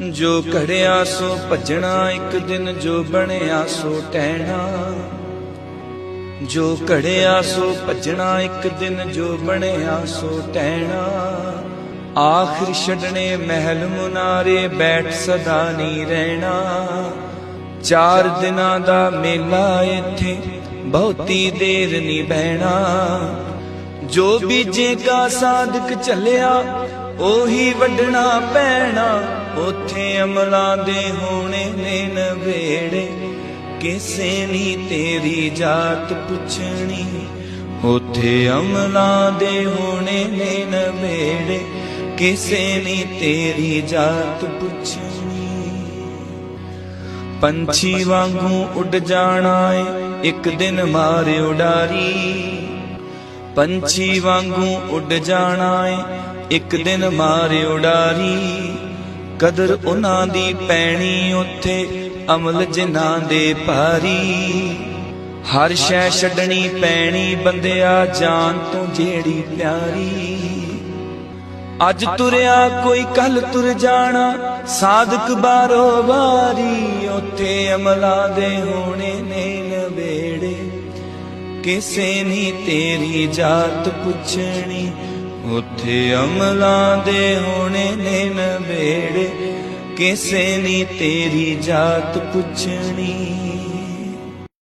ਜੋ ਘੜਿਆ ਸੋ ਭਜਣਾ, ਇੱਕ ਦਿਨ ਜੋ ਬਣਿਆ ਸੋ ਟਹਿਣਾ। ਜੋ ਘੜਿਆ ਸੋ ਭਜਣਾ, ਇੱਕ ਦਿਨ ਜੋ ਬਣਿਆ ਸੋ ਟਹਿਣਾ। ਆਖਿਰ ਛੱਡਣੇ ਮਹਿਲ ਮੁਨਾਰੇ, ਬੈਠ ਸਦਾ ਨਹੀਂ ਰਹਿਣਾ। ਚਾਰ ਦਿਨਾਂ ਦਾ ਮੇਲਾ ਇੱਥੇ, ਬਹੁਤੀ ਦੇਰ ਨਹੀਂ ਬਹਿਣਾ। ਜੋ ਬੀਜੇਗਾ ਸਾਧਕ ਚੱਲਿਆ ਉਹੀ ਵੱਢਣਾ ਪੈਣਾ। ਉਥੇ ਅਮਲਾਂ ਦੇ ਹੋਣੇ ਨੇ ਨਵੇੜੇ। ਕਿਸੇ ਨਹੀਂ ਤੇਰੀ ਜਾਤ ਪੁੱਛਣੀ। ਉਥੇ ਅਮਲਾਂ ਦੇ ਹੋਣੇ ਨੇ ਨਵੇੜੇ। ਕਿਸੇ ਨਹੀਂ ਤੇਰੀ ਜਾਤ ਪੁੱਛਣੀ। ਪੰਛੀ ਵਾਂਗੂ ਉੱਡ ਜਾਣਾ ਏ, ਇੱਕ ਦਿਨ ਮਾਰੇ ਉਡਾਰੀ। ਪੰਛੀ ਵਾਂਗੂ ਉੱਡ ਜਾਣਾ ਏ, ਇੱਕ ਦਿਨ ਮਾਰੇ ਉਡਾਰੀ। ਕਦਰ ਉਹਨਾਂ ਦੀ ਪੈਣੀ ਉੱਥੇ, ਅਮਲ ਜਿਨ੍ਹਾਂ ਦੇ ਭਾਰੀ। ਹਰ ਸ਼ੈ ਛੱਡਣੀ ਪੈਣੀ, ਬੰਦਿਆ ਜਾਨ ਤੋਂ ਜਿਹੜੀ ਪਿਆਰੀ। ਅੱਜ ਤੁਰਿਆ ਕੋਈ ਕੱਲ ਤੁਰ ਜਾਣਾ, ਸਾਧਕ ਬਾਰੋ ਬਾਰੀ ਉੱਥੇ ਅਮਲਾਂ ਦੇ ਹੋਣੇ ਨੇ ਨਵੇੜੇ। ਕਿਸੇ ਨਹੀਂ ਤੇਰੀ ਜਾਤ ਪੁੱਛਣੀ। ਉੱਥੇ ਅਮਲਾਂ ਦੇ ਹੋਣੇ ਨੇ ਨਵੇੜੇ ਕਿਸੇ ਨਹੀਂ ਤੇਰੀ ਜਾਤ ਪੁੱਛਣੀ।